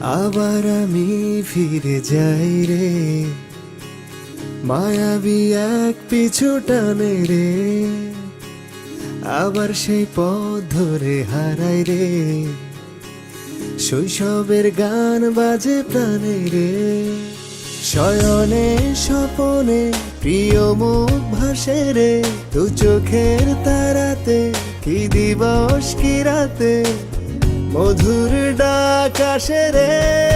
আবার আমি ফিরে যাই রে। মায়াবী এক পিছু টানে রে। আবার সেই পথ ধরে হারাই রে। শৈশবের গান বাজে প্রাণে রে। শয়নে স্বপনে প্রিয় মুখ ভাসে রে। তু চোখের তারাতে কি দিবস কি রাতে? মধুর ডাক আসে রে